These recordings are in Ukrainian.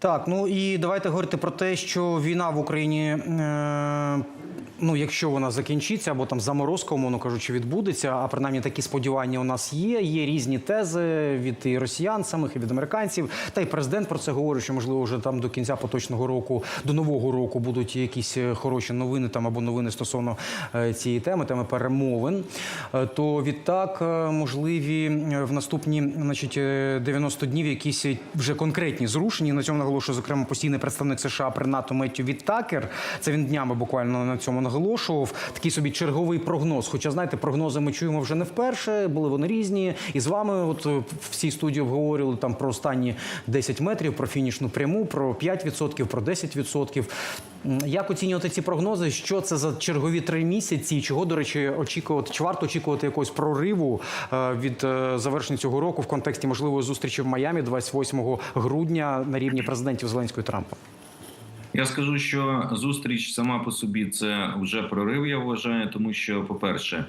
Так, ну і давайте говорити про те, що війна в Україні, е, ну якщо вона закінчиться, або там заморозка, умовно кажучи, відбудеться. А принаймні такі сподівання у нас є. Є різні тези від і росіян самих, і від американців. Та й президент про це говорить, що можливо вже там до кінця поточного року, до нового року будуть якісь е, хороші новини там або новини стосовно е, цієї теми, теми перемовин. Е, То відтак можливі в наступні, значить, е, 90 днів якісь вже конкретні зрушення. На цьому наголошує зокрема постійний представник США при НАТО Меттю Віттакер. Це він днями буквально на цьому наголошував. Такий собі черговий прогноз. Хоча знаєте, прогнози ми чуємо вже не вперше. Були вони різні. І з вами, от е, в цій студії обговорювали там про останні 10 метрів, про фінішну пряму, про 5%, про 10%. Як оцінювати ці прогнози? Що це за чергові три місяці? Чого, до речі, очікувати? Чи варто очікувати якогось прориву е, від е, завершення цього року в контексті можливої зустрічі в Майамі 28 грудня на рівні президентів Зеленського і Трампа? Я скажу, що зустріч сама по собі це вже прорив. Я вважаю, тому що, по-перше,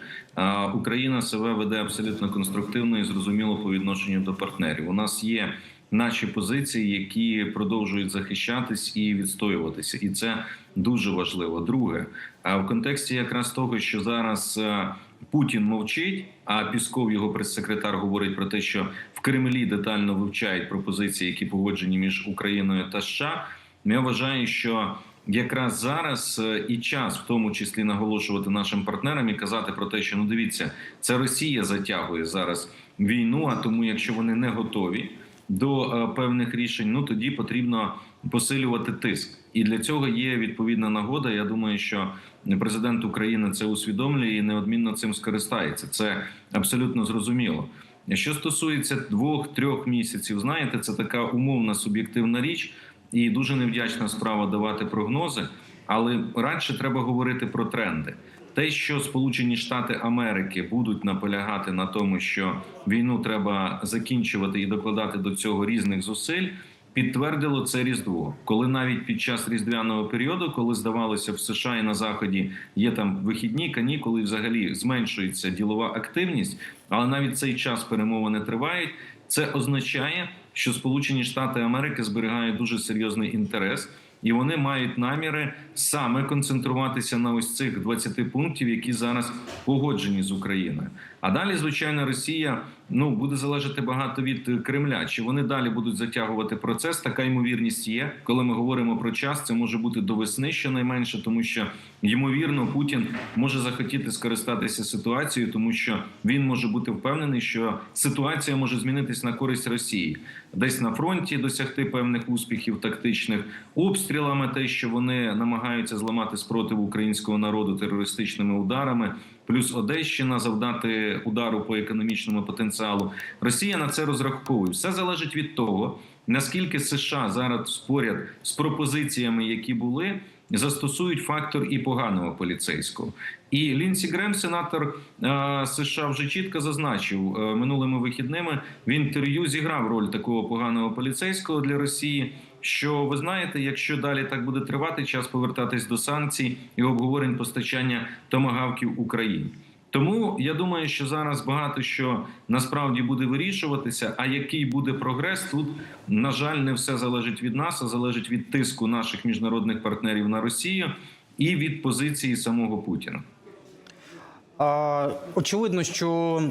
Україна себе веде абсолютно конструктивно і зрозуміло по відношенню до партнерів. У нас є наші позиції, які продовжують захищатись і відстоюватися, і це дуже важливо. Друге, а в контексті якраз того, що зараз. е, Путін мовчить, а Пісков, його прес-секретар, говорить про те, що в Кремлі детально вивчають пропозиції, які погоджені між Україною та США. Я вважаю, що якраз зараз е, і час, в тому числі наголошувати нашим партнерам і казати про те, що ну дивіться, це Росія затягує зараз війну. А тому, якщо вони не готові до е, певних рішень, ну тоді потрібно посилювати тиск. І для цього є відповідна нагода. Я думаю, що президент України це усвідомлює і неодмінно цим скористається. Це абсолютно зрозуміло. Що стосується двох-трьох місяців, знаєте, це така умовна суб'єктивна річ, і дуже невдячна справа давати прогнози. Але радше треба говорити про тренди. Те, що Сполучені Штати Америки будуть наполягати на тому, що війну треба закінчувати і докладати до цього різних зусиль, підтвердило це різдво, коли навіть під час різдвяного періоду, коли здавалося в США і на заході є там вихідні канікули, взагалі зменшується ділова активність, але навіть цей час перемовини тривають. Це означає, що Сполучені Штати Америки зберігають дуже серйозний інтерес. І вони мають наміри саме концентруватися на ось цих 20 пунктів, які зараз погоджені з Україною. А далі, звичайно, Росія ну буде залежати багато від Кремля. Чи вони далі будуть затягувати процес? Така ймовірність є. Коли ми говоримо про час, це може бути до весни щонайменше, тому що ймовірно Путін може захотіти скористатися ситуацією, тому що він може бути впевнений, що ситуація може змінитись на користь Росії, десь на фронті досягти певних успіхів тактичних обстрілами, те, що вони намагаються зламати спротив українського народу терористичними ударами. Плюс Одещина завдати удару по економічному потенціалу. Росія на це розраховує. Все залежить від того, наскільки США зараз поряд з пропозиціями, які були, застосують фактор і поганого поліцейського. І Лінсі Грем, сенатор е, США, вже чітко зазначив е, минулими вихідними. В інтерв'ю зіграв роль такого поганого поліцейського для Росії. Що ви знаєте, якщо далі так буде тривати, час повертатись до санкцій і обговорень постачання томагавків Україні. Тому я думаю, що зараз багато що насправді буде вирішуватися. А який буде прогрес, тут на жаль, не все залежить від нас, а залежить від тиску наших міжнародних партнерів на Росію і від позиції самого Путіна. А, очевидно, що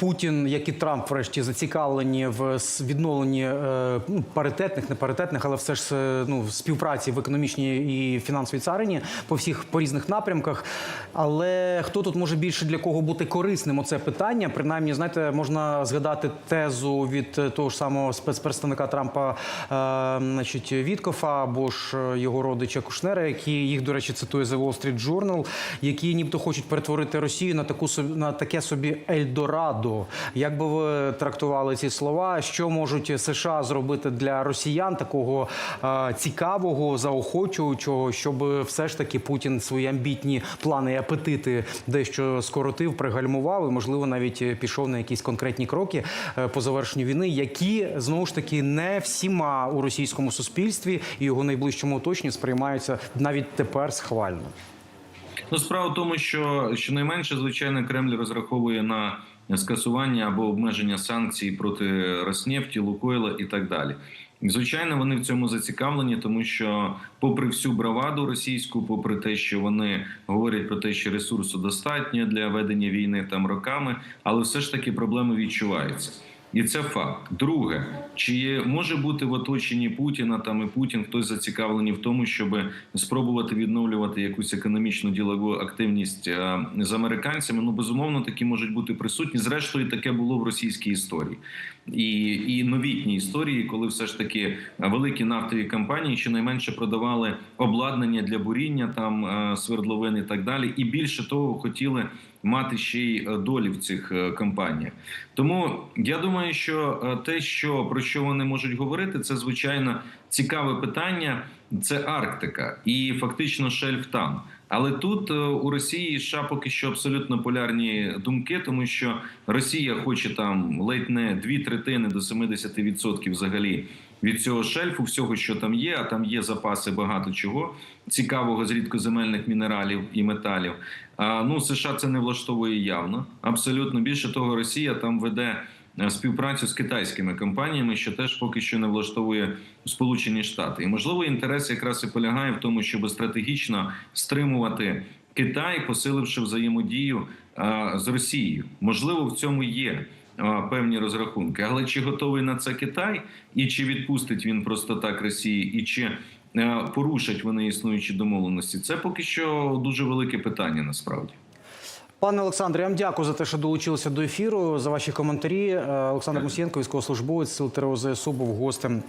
Путін, як і Трамп, врешті зацікавлені в відновленні е, ну, паритетних, не паритетних, але все ж е, ну, співпраці в економічній і фінансовій царині по всіх по різних напрямках. Але хто тут може більше для кого бути корисним? Оце питання. Принаймні, знаєте, можна згадати тезу від е, того ж самого спецпредставника Трампа, е, значить, Віткофа або ж е, його родича Кушнера, які їх, до речі, цитує The Wall Street Journal, які нібито хочуть перетворити Росію на таку на таке собі Ельдорадо. Як би ви трактували ці слова? Що можуть США зробити для росіян такого е, цікавого, заохочуючого, щоб все ж таки Путін свої амбітні плани і апетити дещо скоротив, пригальмував і, можливо, навіть пішов на якісь конкретні кроки е, по завершенню війни, які знову ж таки не всіма у російському суспільстві і його найближчому оточенні сприймаються навіть тепер схвально. Ну, справа в тому, що щонайменше, звичайно, Кремль розраховує на скасування або обмеження санкцій проти Роснефті, Лукойла і так далі. Звичайно, вони в цьому зацікавлені, тому що, попри всю браваду російську, попри те, що вони говорять про те, що ресурсу достатньо для ведення війни там роками, але все ж таки проблеми відчуваються. І це факт. Друге, чи може бути в оточенні Путіна там і Путін хтось зацікавлений в тому, щоб спробувати відновлювати якусь економічну ділову активність е, з американцями? Ну безумовно, такі можуть бути присутні. Зрештою, таке було в російській історії і, і новітній історії, коли все ж таки великі нафтові компанії щонайменше продавали обладнання для буріння, там е, свердловин і так далі, і більше того хотіли мати ще й е, долі в цих е, компаніях. Тому я думаю, що е, те, що про що вони можуть говорити, це звичайно цікаве питання. Це Арктика і фактично шельф там. Але тут у Росії США поки що абсолютно полярні думки, тому що Росія хоче там ледь не дві третини до 70% взагалі від цього шельфу, всього, що там є. А там є запаси багато чого цікавого з рідкоземельних мінералів і металів. А, ну США це не влаштовує явно. Абсолютно більше того, Росія там веде е, співпрацю з китайськими компаніями, що теж поки що не влаштовує Сполучені Штати. І можливо, інтерес якраз і полягає в тому, щоб стратегічно стримувати Китай, посиливши взаємодію з Росією. Можливо, в цьому є. Певні розрахунки, але чи готовий на це Китай, і чи відпустить він просто так Росії, і чи е, порушать вони існуючі домовленості? Це поки що дуже велике питання насправді. Пане Олександре, я вам дякую за те, що долучилися до ефіру, за ваші коментарі. Е, Олександр Мусієнко, військовослужбовець Сил ТРО ЗСУ, був гостем